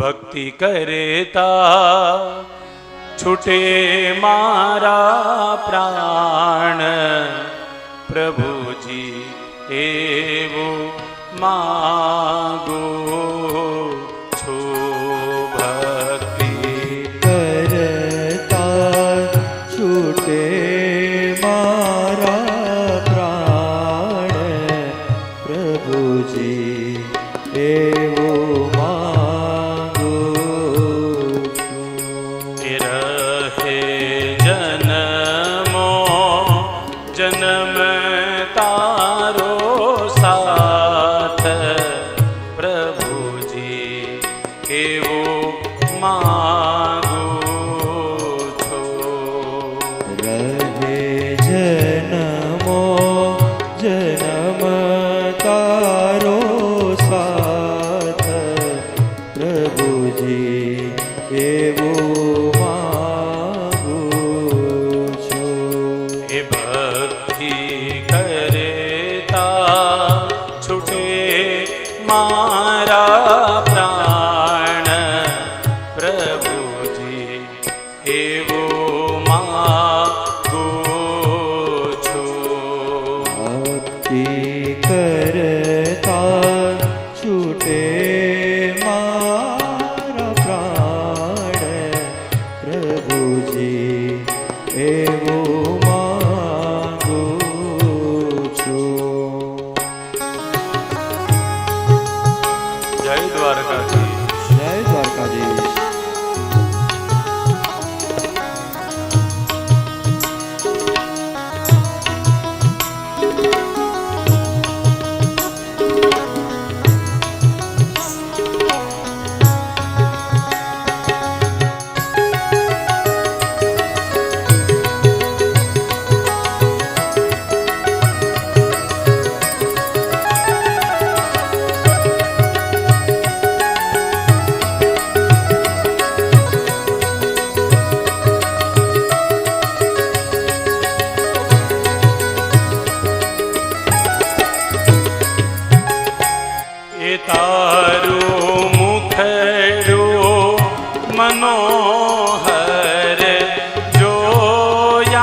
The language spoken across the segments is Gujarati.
ભક્તિ કરેતા છૂટે મારા પ્રાણ. પ્રભુજી એવો માગો છું ભક્તિ. કરતા છૂટે એવું માંગુ એ ભક્તિ કરેતા છૂટે મારા પ્રાણ. પ્રભુજી એવો તારું મુખડું મનોહર જોયા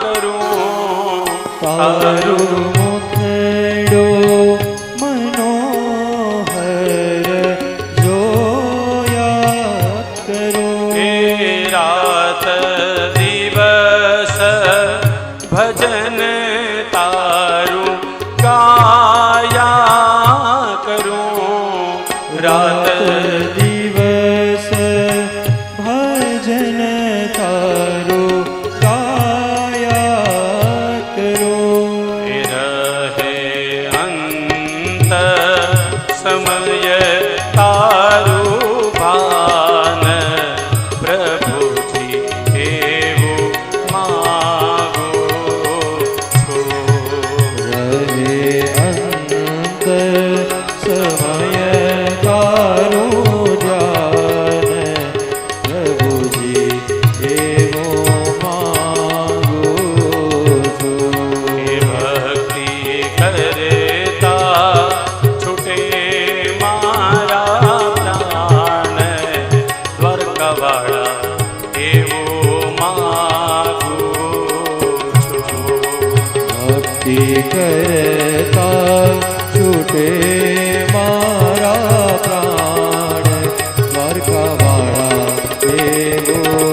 કરું. તારું ભક્તિ કરતા છૂટે મારા પ્રાણ દ્વારકાવાળા એવો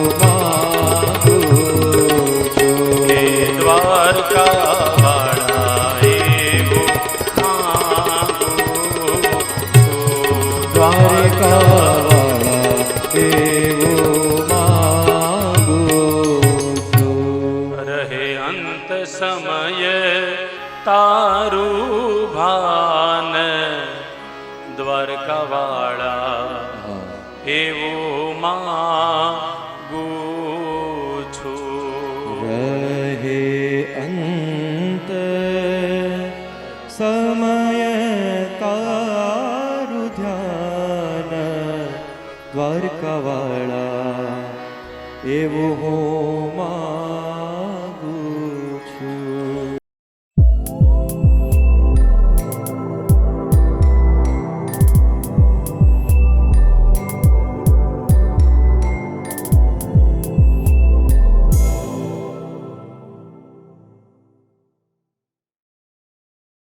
સમય તારું ભાન દ્વારકાવાળા એવું માગુ છું. રહે અંત સમય તારું ધ્યાન દ્વારકાવાળા એવું હું